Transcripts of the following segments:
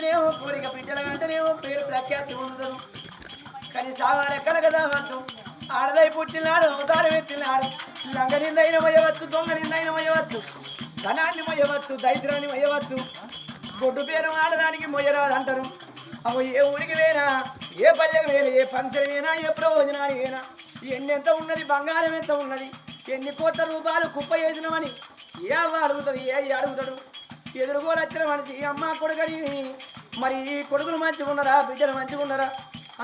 అంటేనేమో కోరిక బిడ్డల అంటేనేమో పేరు ప్రఖ్యాతి ఉండదు కానీ సావాలి కదా వచ్చు ఆడదై పుట్టినాడు అవతారం ఎత్తినాడు లంగ నిందైన మొయ్యవచ్చు దొంగ నిందైన మొయ్యవచ్చు ధనాన్ని మయవచ్చు దైత్రాన్ని మయవచ్చు గొడ్డు పేరు ఆడదానికి మొయ్యరాదు అంటారు అవి ఏ ఊరికి వేనా ఏ పల్లెకి వేనా ఏ పంచలు వేనా ఏ ప్రయోజనాలు వేనా ఎన్నెంత ఉన్నది బంగారం ఎంత ఉన్నది ఎన్ని కోట్ల రూపాయలు కుప్ప చేసినామని ఏ అవ్వ అడుగుతుంది ఏ అడుగుతాడు? ఎదురుగోలు వచ్చిన మనిషి అమ్మ కొడుకని మరి ఈ కొడుకులు మంచిగా ఉన్నారా? బిడ్డలు మంచిగా ఉన్నారా?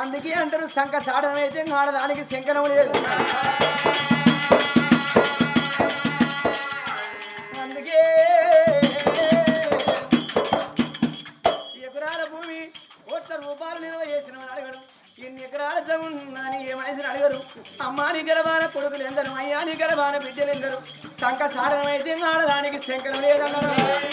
అందుకే అంటారు శంఖ చాడడం అయితే ఆడదానికి శంకరం లేదు. అందుకే ఎకరాల భూమి కోట్ల రూపాయలు నిల్వ చేసిన అడగడు ఎన్ని ఎకరాల జమున్నాని ఏ మనిషిని అడగరు. అమ్మాని గర్భాన కొడుకులు ఎందరు? అయ్యాని గర్భాన బిడ్డలు ఎందరు? శంఖ సాధనం అయితే ఆడదానికి శంకరం లేదన్నారు.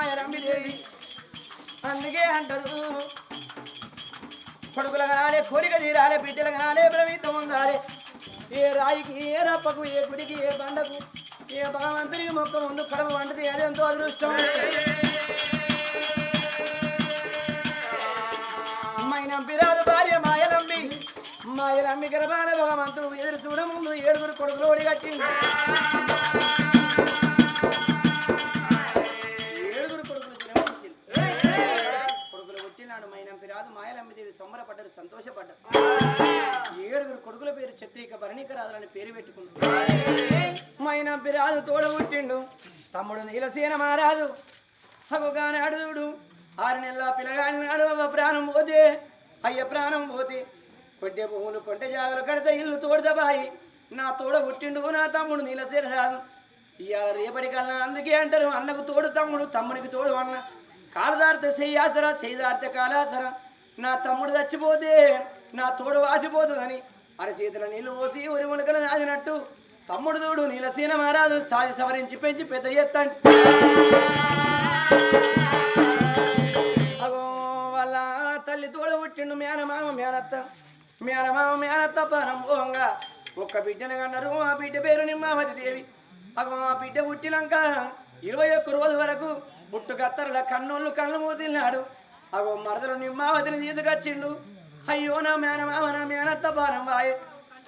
మాయ రంబిదేవి అందుకే అంటారు. కొడుకుల కనాలే కోరిక తీరాలే బిడ్డలు కనాలే ప్రవీతం ఉందాలే ఏ రాయికి ఏ రప్పకు ఏ గుడికి ఏ బండకు ఏ భగవంతునికి మొక్క ముందు కడప వంటది అదెంతో అదృష్టం. అమ్మాయిన పిరాదు భార్య మాయలమ్మి మాయలమ్మి గర్భాన భగవంతుడు ఎదురు చూడ ముందు ఏడుగురు కొడుకులు ఒడిగట్టింది సంబరపడ్డారు సంతోషపడ్డారు. ఏడుగురు కొడుకుల పేరు చత్రిక భరణికరాజులని పేరు పెట్టుకున్నారు మైనం బిరాజు తోడ పుట్టిండు తమ్ముడు నీలసేన మహారాజు. అగుగానే అడుగుడు ఆరు నెలల పిల్లగాని నాడు ప్రాణం పోతే అయ్య ప్రాణం పోతే. కొట్టే భూములు కొంటే జాగలు కడితే ఇల్లు తోడదబాయి. నా తోడ పుట్టిండు నా తమ్ముడు నీలసేన రాదు ఇవాళ రేపటి కల్లా అందుకే అంటారు అన్నకు తోడు తమ్ముడు తమ్మునికి తోడు అన్న. కాలదారితే చెయ్యాసరా చెయ్యారితే కాలాసరా. నా తమ్ముడు చచ్చిపోతే నా తోడు వాసిపోతుందని అరచేతుల నీళ్ళు పోసి ఉరి మునకలు దాచినట్టు తమ్ముడు తోడు నీలసీన మహారాజు సాగి సవరించి పెంచి పెద్ద ఎత్తండి అగో వాళ్ళ తల్లి తోడు పుట్టిండు మేనమామ మేనత్త మేనమామ మేనత్త పరంభోంగా ఒక్క బిడ్డను కన్నారు ఆ బిడ్డ పేరు నిమ్మావతి దేవి. అగో ఆ బిడ్డ పుట్టినాక ఇరవై ఒక్క రోజు వరకు పుట్టుకత్తరుల కన్నోళ్ళు కళ్ళు మూతిన్నాడు అగో మరదలు నిమ్మావతిని తీసుకొచ్చిండు. అయ్యో నా మేనమామ నా మేనత్త బాణం బాయ్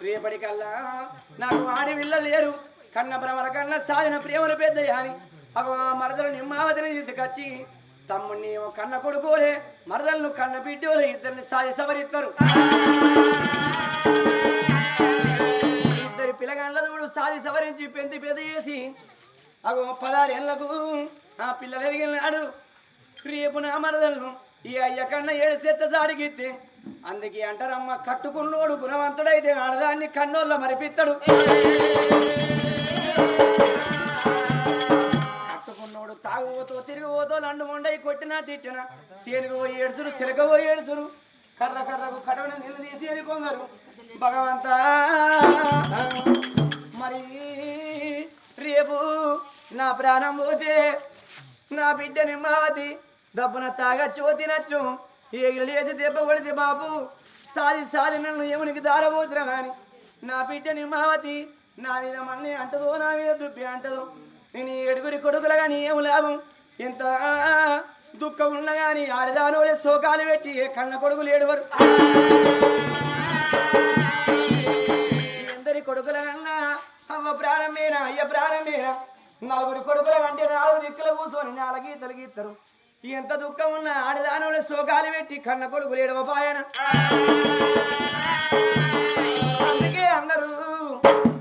రేపటికల్లా నాకు ఆడి విల్ల లేరు. కన్న భ్రమల కన్న సాధిన ప్రేమలు పెద్దయ్య అని. అగో ఆ మరదలు నిమ్మావతిని తీసుకొచ్చి తమ్ముడిని కన్న కొడుకోలే మరదలను కన్న బిడ్డోలే ఇద్దరిని సాధి సవరిస్తారు ఇద్దరి పిల్లగాళ్ళ చూడు సాధి సవరించి పెంచి పెద్ద చేసి అగో పదారేళ్ళకు ఆ పిల్లలు ఎదిగినాడు. రేపు నా మరదలను ఈ అయ్యకన్నా ఏడు చెత్త సాడిగిస్తే అందుకే అంటారమ్మ కట్టుకున్నోడు గుణవంతుడైతే ఆడదాన్ని కన్నోళ్ళ మరిపిత్తడు. కట్టుకున్నోడు తాగుపోతో తిరిగిపోతో లండు మొండై కొట్టినా తిట్టినా సేనుకు పోయి ఏడుచురు చిలక పోయి ఏడుచురు. కర్ర కర్రకు కడవని నీళ్ళు తీసేది కొందరు భగవంతా మరి రేపు నా ప్రాణం పోతే నా బిడ్డ నిమ్మావతి దబ్బున తాగచ్చు తినచ్చు ఏ లేచి దెబ్బ కొడితే బాబు సాది సాది నన్ను యమునికి దారబోతున్నా కానీ నా బిడ్డని మావతి నా మీద మళ్ళీ అంటదో నా మీద దుబ్బి అంటదో. నేను ఏడుగురి కొడుకులు కానీ ఏం లాభం? ఎంత దుఃఖం ఉన్నా కానీ ఆడదానోలే శోకాలు పెట్టి ఏ కన్న కొడుకులు ఏడువరు ఎందరి కొడుకుల కన్నా అమ్మ ప్రారంభేనా అయ్య ప్రారంభేనా? నలుగురు కొడుకుల అంటే నాలుగు దిక్కుల కూర్చొని నాలుగీతలు గీతరు ఎంత దుఃఖం ఉన్నా ఆడదానంలో శోకాలు పెట్టి కన్న కొడుకు లేడవ పాయన. అందుకే అందరూ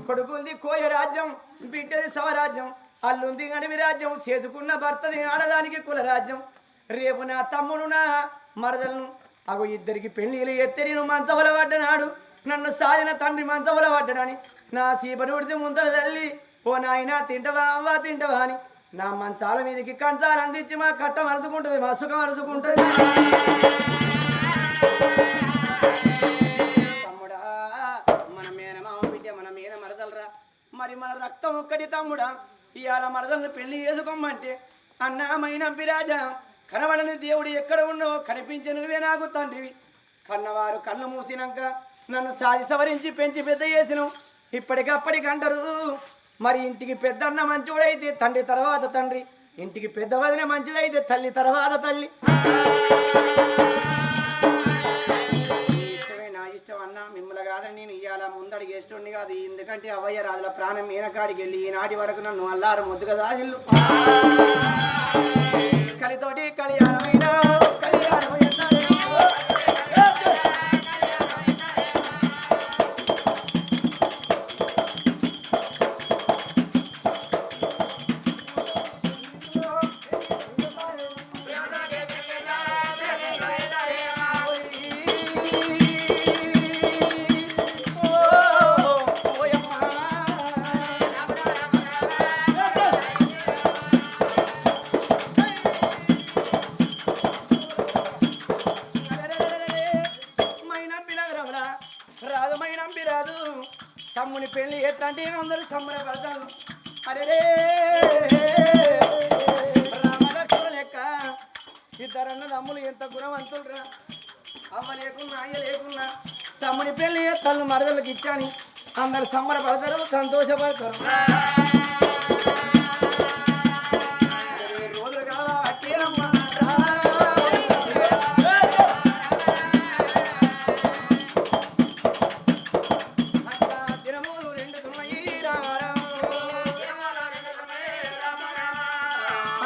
కొడుకులది కోయ రాజ్యం బిడ్డది స్వరాజ్యం అల్లుంది గడివి రాజ్యం చేసుకున్న భర్తది ఆడదానికి కుల రాజ్యం. రేపు నా తమ్ముడు నా మరదలను అగో ఇద్దరికి పెళ్ళిలు ఎత్తి నేను మంచవల పడ్డనాడు. నన్ను సాధిన తండ్రి మంచవల పడ్డడని నా సీపడు ఉడితే ముందర తల్లి ఓ నాయనా తింటవా అవ్వా తింటవా అని నా మంచాల మీదకి కంచాలు అందించి మా కట్ట మరుచుకుంటుంది మా సుఖం మరుచుకుంటుంది తమ్ముడా మన మేనమామ బిడ్డ మన మేన మరదలరా. మరి మన రక్తం ఒక్కటి తమ్ముడా ఇవాళ మరదలను పెళ్ళి చేసుకోమంటే అన్నామైన పిరాజ కనబడని దేవుడు ఎక్కడ ఉన్నావో కనిపించే నాకు తండ్రివి. కన్నవారు కళ్ళు మూసినాక నన్ను సాధి సవరించి పెంచి పెద్ద చేసినావు. ఇప్పటికప్పటికి అంటారు మరి ఇంటికి పెద్ద అన్న మంచోడైతే తండ్రి తర్వాత తండ్రి. ఇంటికి పెద్ద వదిన మంచిదైతే తల్లి తర్వాత తల్లి. ఇష్టమే నా ఇష్టం మిమ్మల్ని కాదని నేను ఇవాళ ముందడి గెస్టుని కాదు. ఎందుకంటే అవయ్య రాజుల ప్రాణం ఈనకాడికి వెళ్ళి ఈనాటి వరకు నన్ను అల్లారు ముద్దుగా దాజిల్లు కలితోటి కళ్యాణమైన కళ్యాణమైన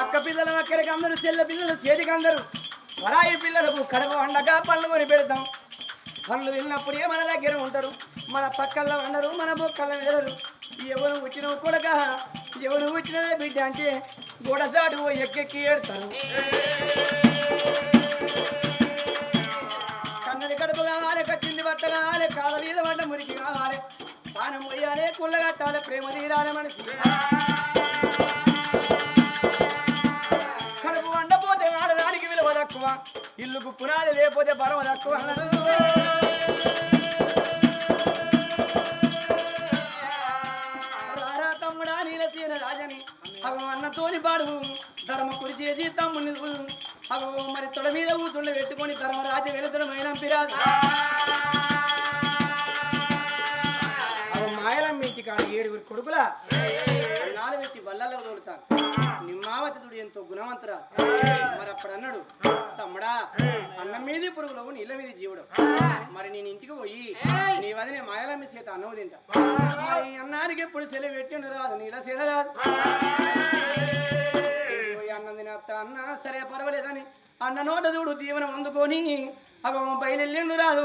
అక్క పిల్లలు అక్కడికి అందరూ చెల్ల పిల్లలు చేతికి అందరూ. వరాయి పిల్లలకు కడప వండగా పళ్ళు కొని పెడతాం. పళ్ళు తిన్నప్పుడే మన దగ్గర ఉంటారు? మన పక్కల్లో ఉండరు మన బొక్కల వేరరు. ఎవరు వచ్చిన కొడక ఎవరు వచ్చిన బిడ్డ అంటే గోడసాడు ఎక్కెక్కి ఏడతారు. కన్నడి కడుపు కావాలి కట్టింది బట్ట కావాలి కాల మీద వంట మురికి కావాలి పానం మొయ్యాలి కుళ్ళగట్టాలి ప్రేమ తీరాలి మనసు కడుపు వండపోతే ఆడదానికి విలువ తక్కువ. ఇల్లుకు పునాది లేకపోతే బరం తక్కువ. అన్న తోని పాడు ధర్మ కురిచేసి తమ్ముని అగో మరి తొడ మీద ఊతుండ పెట్టుకొని ధర్మరాజు వెలుతుడమైన పిరాజు. అగో మాయలం ఇంటి ఏడుగురు కొడుకులా? నాలుగు పెట్టి బల్లలో తోలుతాను ఎంతో గుణవంతురా. మరి అప్పుడు అన్నాడు తమ్ముడా అన్నం మీది పురుగులవు నీళ్ళ మీద జీవుడు. మరి నేను ఇంటికి పోయి నీ వదిన మాయలమ్మి చేత అన్నవు తింటా. మరి అన్నానికి ఎప్పుడు సెలవు పెట్టిండు రాదు నీళ్ళ సెల రాదు. అన్నం తినత్త అన్న సరే పర్వాలేదని అన్న నోట చూడు దీవెన అందుకొని అగో బయలుండు రాదు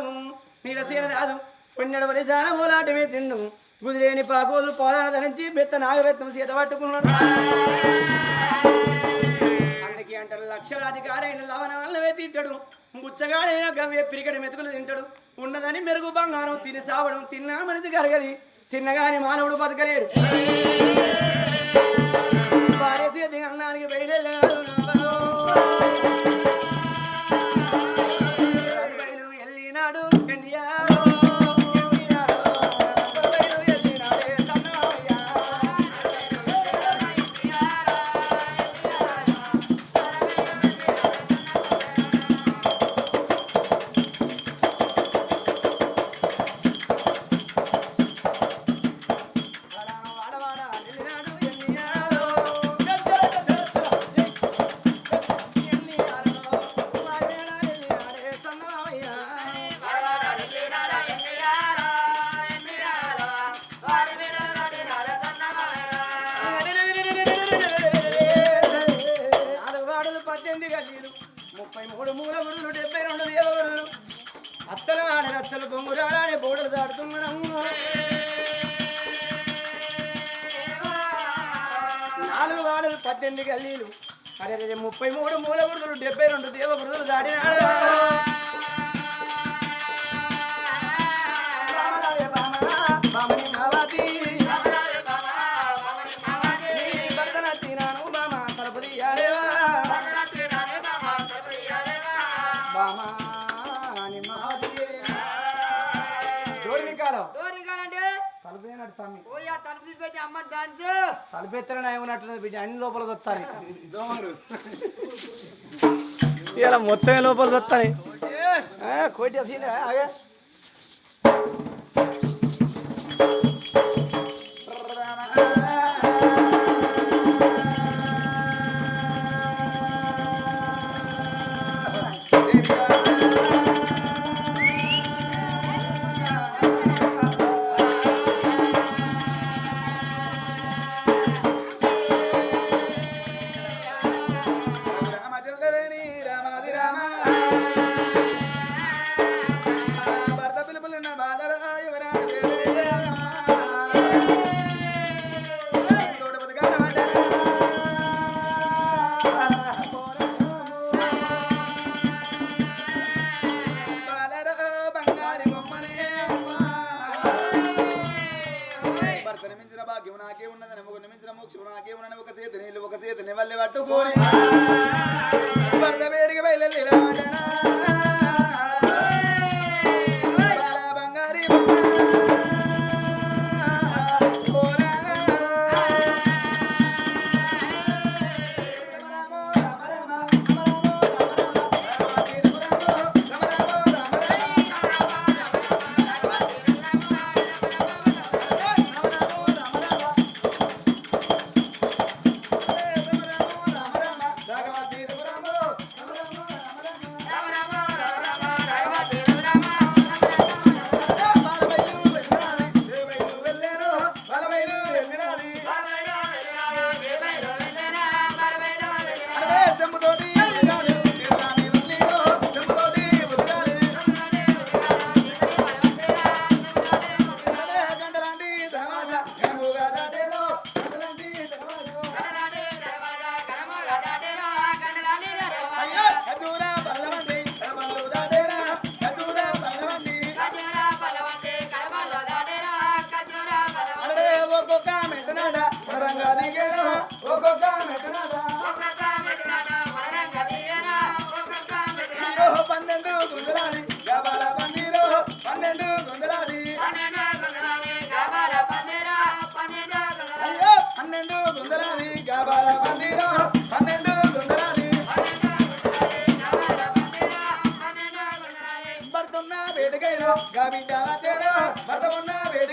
నీళ్ళ రాదు. పుణ్యడవలి వలి తిండు. గుదిలేని పాకోలు పోదాన ధరించి బెత్త నాగబెత్తం సీత పట్టుకున్నాడు. అందుకే అంటారు లక్షలాధికారైన లవణాలవే తింటాడు ముచ్చగాడైన గవ్వే పిరికడి మెతుకులు తింటాడు. ఉన్నదని మెరుగు బంగారం తిని సావడం తిన్నా మనిషి కరగది. తిన్నగాని మానవుడు బతకలేడు. పారేసేది అన్నానికి బయలుదేరాడు తమ్మి పోయా తలుపు తీసి పెట్టి అమ్మ దాంచు. తలపెత్తన ఏమన్నట్టు బిడ్డ అన్ని లోపల వస్తాయి ఇలా మొత్తమే లోపల వస్తాయి కోటి అసలు పన్నెండు గబాల పన్నీరు పన్నెండు గుండలాది అయ్యో పన్నెండు గుండలాది గబాల పన్నీరు పన్నెండు గుండలాది భర్తున్న వేడికైనా గాబిడ్డ తేరా భర్త ఉన్న వేడికైనా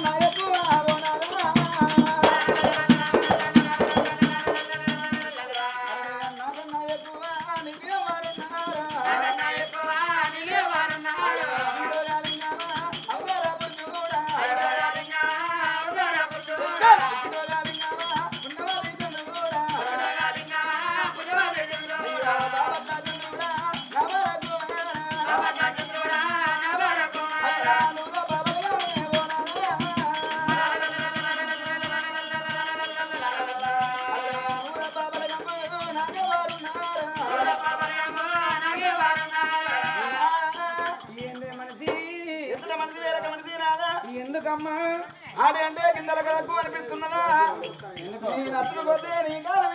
na do. నీ కాలం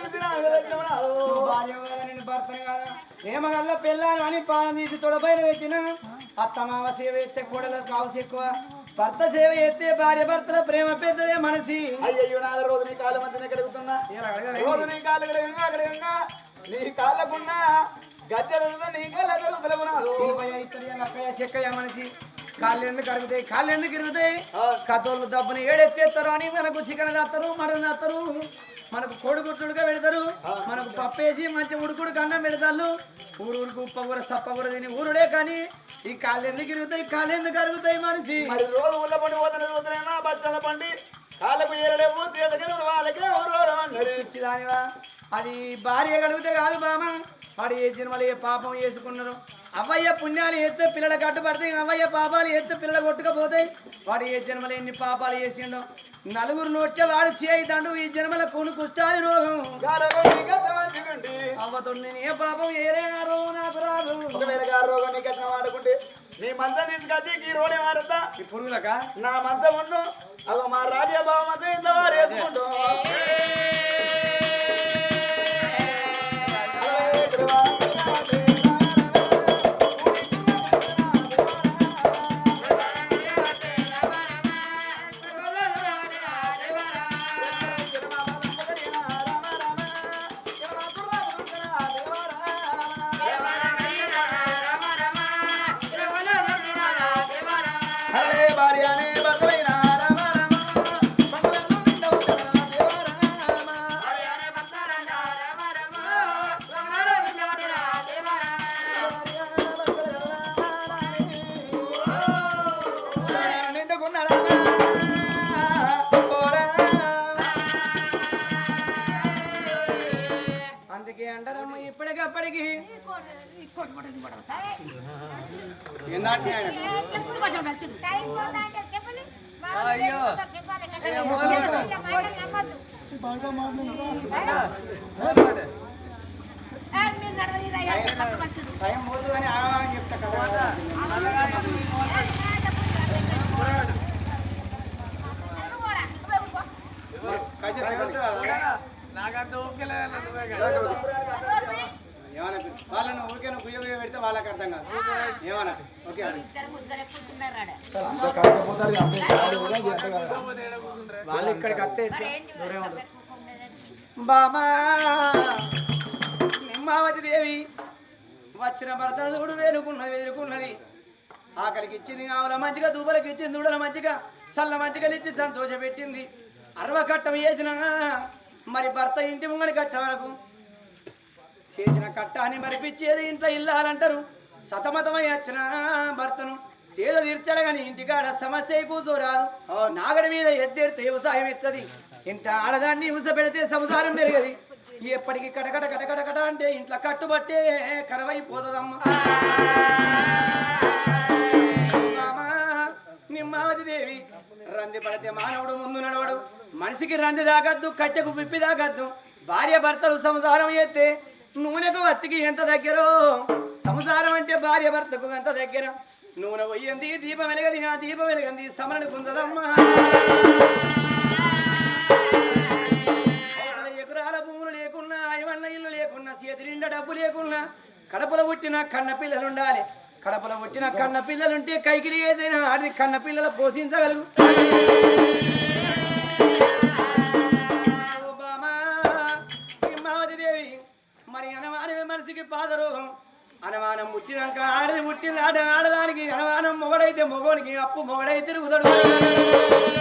భర్తను కదా? ప్రేమగల్ల పెళ్ళాను అని పానం తీసి తొడపైన పెట్టిన? అత్తమావ సేవ ఎత్తే కూడలు కావసి ఎక్కువ. భర్త సేవ ఎత్తే భార్య భర్తల ప్రేమ పెద్దదే మనసి. అయ్యయ్యో నా రోజు నీ కాళ్ళ మధ్యన కడుగుతున్నా రోజు నీ కాళ్ళు కడగంగా నీ కాళ్ళకున్నా. గద్దెల నీ కాళ్ళ నాదు అక్కయ్య చెక్కయ్య మనిషి కాళ్ళు ఎందుకు అరుగుతాయి కాళ్ళు ఎందుకు ఇరుగుతాయి కథోళ్ళు దబ్బుని ఏడెత్తేస్తారు అని మనకు చికెన్ దాస్తారు మటన్ దాస్తారు. మనకు కోడిగుడ్లుగా పెడతారు. మనకు పప్పేసి మంచి ఉడుకుడు కన్నం పెడతారు. ఊరు ఊరికి ఉప్ప కూర సప్ప కూర తిని ఊరుడే కానీ ఈ కాళ్ళు ఎందుకు ఇరుగుతాయి కాళ్ళు ఎందుకు అరుగుతాయి మనిషి. మరి రోజు ఉల్ల పండి. పోతున్నా కాళ్ళకు ఏరలేవు వాళ్ళకే అది భార్య కలిగితే కాదు బామ. వాడు ఏ జన్మలు ఏ పాపం చేసుకున్నారు? అవ్వయ్య పుణ్యాలు చేస్తే పిల్లలు కట్టుబడతాయి అవ్వయ్య పాపాలు చేస్తే పిల్లలు కొట్టుకపోతాయి. వాడు ఏ జన్మలు ఎన్ని పాపాలు చేసిండో. నలుగురు నోట్ల వాడు చేయితాడు ఈ జన్మల కొను కుష్టాది రోగం. అవ్వతో నేను ఏ పాపం ఏరే రోగం నాకు రాదు. రోగం వాడుకుంటే నీ మంచం తీసుకొచ్చి ఈ రోడే మారుతా ఈ పురుగులక? నా మంచం ఉండు. అగో మా రాజా బావ మంచం ఇంట్లో వారు వేసుకుంటూ టైం పోతుందని ఆగమని చెప్తా కదా ఏమన్నా వాళ్ళని ఊరికే గుయ్య గుయ్య పెడితే వాళ్ళకి అర్థం కాదు ఏమన్నా ఓకే అని. వాళ్ళు ఇక్కడికి వస్తే దూరే పద్మావతి దేవి వచ్చిన భర్తను చూడు వేరుకున్నది వేరుకున్నది ఆకలికి ఇచ్చింది ఆవుల మంచిగా దూపలకి ఇచ్చింది దూడల మంచిగా సల్ల మంచిగా ఇచ్చి సంతోషపెట్టింది. అరవకట్టం అరవ కట్టం చేసిన మరి భర్త ఇంటి ముంగడికి వచ్చే వరకు చేసిన కట్టాన్ని మరిపించేది ఇంట్లో ఇల్లాలంటారు. సతమతమై వచ్చిన భర్తను సేద తీర్చాలి కానీ ఇంటికాడ సమస్య కూర్చోరాదు నాగడి మీద ఎద్దెడితే వ్యవసాయం ఎత్తది. ఇంత ఆడదాన్ని హింస పెడితే సంసారం పెరగది. ఎప్పటికీ కటకట కటకట అంటే ఇంట్లో కట్టుబట్టే కరవైపోతుందమ్మా. నిమ్మావతి దేవి రంది పడితే మానవుడు ముందు నడవడు. మనిషికి రంది తాగద్దు కట్టెకు పిప్పి తాగద్దు భార్య భర్తలు సంసారం చేస్తే నూనెకు వత్తికి ఎంత దగ్గరో? సంసారం అంటే భార్య భర్తకు ఎంత దగ్గర. నూనె పోయింది దీపం వెలగది ఆ దీపం వెలగంది సమరణ కుందదమ్మా చేతి నిండా డబ్బు లేకున్నా కడపలో పుట్టిన కన్న పిల్లలు ఉండాలి కడపలో పుట్టిన కన్న పిల్లలుంటే కైకిలి ఏదైనా ఆడి కన్న పిల్లలు పోషించగలుగు దేవి మరి అనవాని మనిషికి పాదరోగం అనమానం పుట్టినాక ఆడది పుట్టింది ఆడ ఆడదానికి అనమానం మొగడైతే మొగోనికి అప్పు మొగడైతే తిరుగుతాడు.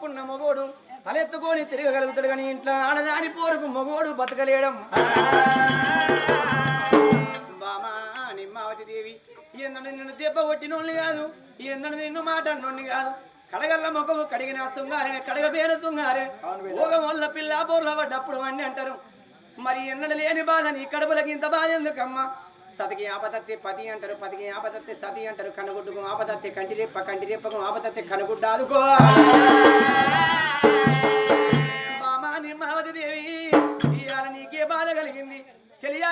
అప్పున్న మొగోడు తలెత్తుకొని తిరగగలుగుతాడు కానీ ఇంట్లో ఆడదాని పోరుకు మొగోడు బతకలేడం. బామా నిమ్మావతి దేవి ఎందడు నిన్ను దెబ్బ కొట్టినోళ్ళు కాదు ఎందడు నిన్ను మాట అన్నోళ్ళు కాదు. కడగల్ల మొగవు కడిగిన సుంగారే కడగ పేరు సుంగారే ఓగం వల్ల పిల్ల బోర్ల పడ్డప్పుడు అన్ని అంటారు. మరి ఎన్నడ లేని బాధ నీ కడుపులకి ఇంత బాధ ఎందుకమ్మా? సతికి ఆపదత్తి పతి అంటారు పతికి ఆపదత్తి సతి అంటారు కనుగుడ్డుకు ఆపదత్తి కంటిరేప్ప రెప్ప ఆపదత్తి రెప్పకు ఆపతత్తి కనుగుడ్డ ఆదుకో మామా నిమ్మావతి దేవి ఇవాళ నీకే బాధ కలిగింది. చెలియా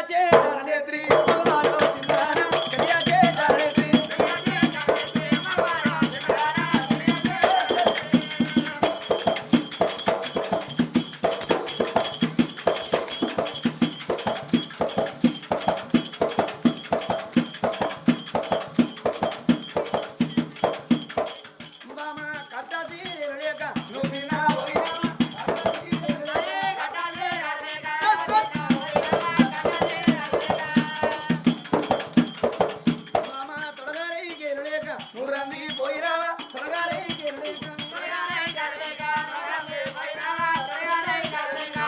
లేక నువ్వు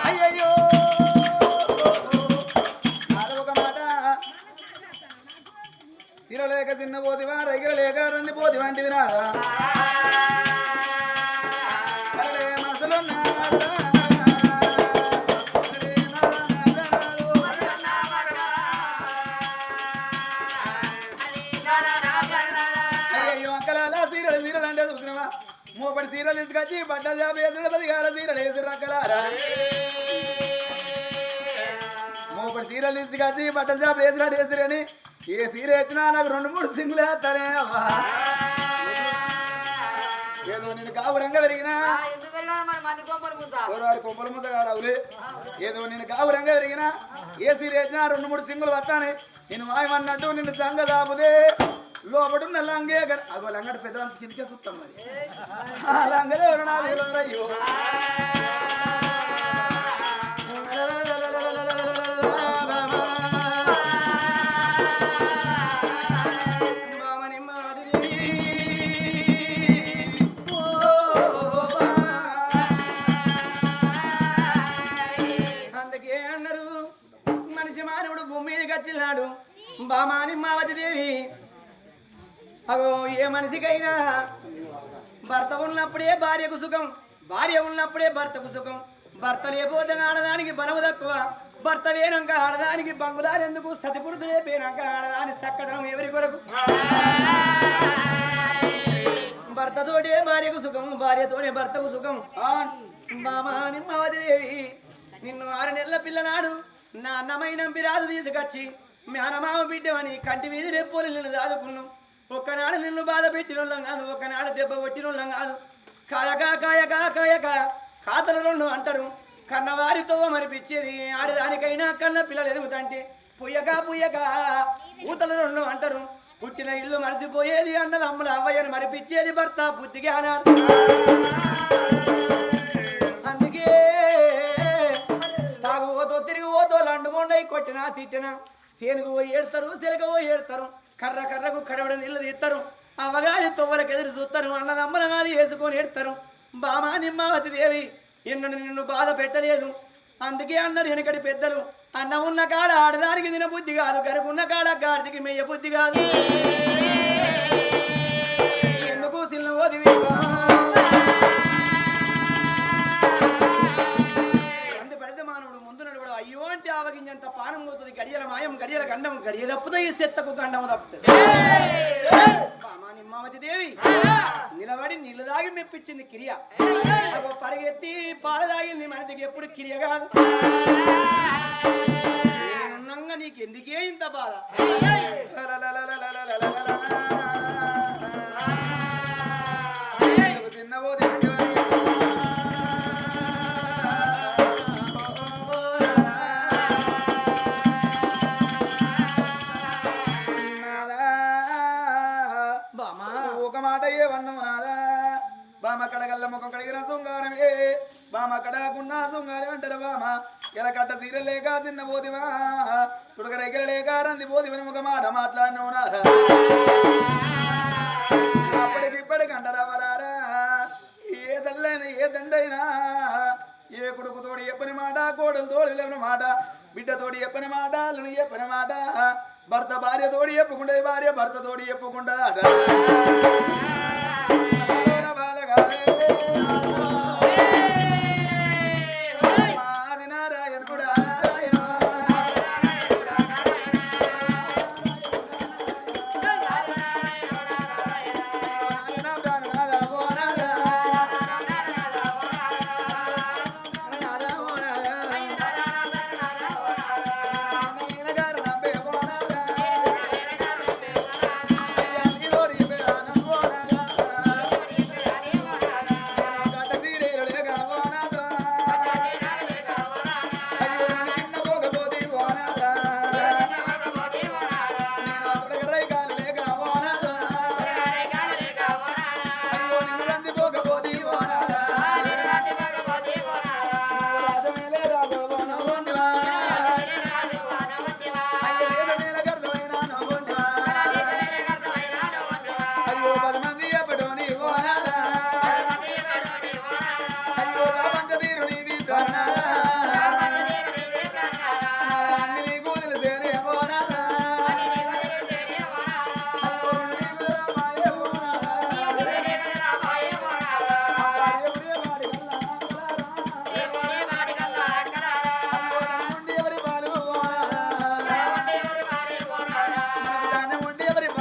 అయ్యయ్యో! మాట. తినలేక తిన్న పోతివా రగిర లేక రంది పోతివా అంటే తీసుకొచ్చి బట్టల షాప్ వేసినాడు వేసిరని ఏ సీర ఎత్తినా నాకు రెండు మూడు సింగులు వేస్తానే ఏదో నేను కావురంగా పెరిగినా. వారి కొమ్మల ముద్ద కాడవులే ఏదో నేను కావురంగా పెరిగినా. ఏ సీర ఎత్తినా రెండు మూడు సింగులు వస్తానే. నేను మాయమన్నట్టు నిన్ను సంగ దాపుదే లోపడున్న లంగే అగో లంగడు పెద్ద మనిషి కిందకే సుత్తాం మరి. ఆ లంగలే ఎవరు నాలుగు అయ్యో బామాని అగో ఏ మనిషికైనా భర్త ఉన్నప్పుడే భార్యకు సుఖం భార్య ఉన్నప్పుడే భర్తకు సుఖం. భర్త లేకపోతే ఆడదానికి బలము తక్కువ భర్త వేనాక ఆడదానికి బంగుదాలు ఎందుకు? సతిపురుతుడే పోయినాక ఆడదాని చక్కదనం ఎవరి కొరకు? భర్తతోటే భార్యకు సుఖం భార్యతోనే భర్తకు సుఖం. మామా నిమ్మవదేవి నిన్ను ఆరు నెలల పిల్లనాడు నా అన్నమైన బిరాదు తీసుకొచ్చి మేనమామ బిడ్డవని కంటి మీద రేపులు నిన్ను దాదుకున్నాం ఒక్కనాడు నిన్ను బాధ పెట్టినోళ్ళం కాదు ఒక్కనాడు దెబ్బ కొట్టినోళ్ళం కాదు. కాయగా కాయగా కాయగా కాతలు రెండు అంటారు. కన్నవారితో మరిపించేది ఆడదానికైనా కన్న పిల్లలు ఎదుగుతంటే. పుయ్యగా పుయ్యగా ఊతలు రెండు అంటారు. పుట్టిన ఇల్లు మరిచిపోయేది అన్నది అమ్మల అవ్వయ్యను మరిపించేది భర్త బుద్ధిగా అందుకే అందుకే తాగుపోతో తిరిగి పోతో లండు మొండై కొట్టినా తిట్టినా. సేనుకు పోయి ఏడతారు సెలక పోయి ఏడతారు కర్ర కర్రకు కడవడ నీళ్ళు తీస్తారు. అవగాని తొవ్వలకు ఎదురు చూస్తారు. అన్నదమ్మల మాది వేసుకొని ఏడతారు బామా నిమ్మావతి దేవి ఎన్నడు నిన్ను బాధ పెట్టలేదు. అందుకే అన్నారు వెనకటి పెద్దలు. అన్న ఉన్న కాడ ఆడదానికి తిన బుద్ధి కాదు. కరుకున్న కాడ గాడికి మెయ్య బుద్ధి కాదు. ఎందుకు సిల్లవోది గడియల మాయం గడియల గండం గడియ తప్పుతాయి సెత్తకు గండము తప్పుతుంది మామా నిమ్మావతి దేవి నిలబడి నీళ్ళు దాగి మెప్పించింది కిరియ. పరిగెత్తి పాలు తాగింది మనదికి ఎప్పుడు కిరియ కాదు. నేనున్నంగా నీకు ఎందుకే ఇంత బాధ? బామ కడగకున్నా శృంగారం అంటారు బామ. ఇలా కట్ట తీరలేక తిన్న పోదివా తుడగ దగ్గర లేక రంది పోదివని ఒక మాట మాట్లాడినవు నాథ అప్పటికి ఇప్పటికి అంటారా ఏ తల్లైనా ఏ తండైనా ఏ కొడుకు తోడి చెప్పని మాట కోడలు తోడు లేని మాట బిడ్డ తోడి చెప్పని మాట అల్లుని చెప్పని మాట భర్త భార్య తోడి చెప్పుకుంటే భార్య భర్త తోడి చెప్పుకుంటా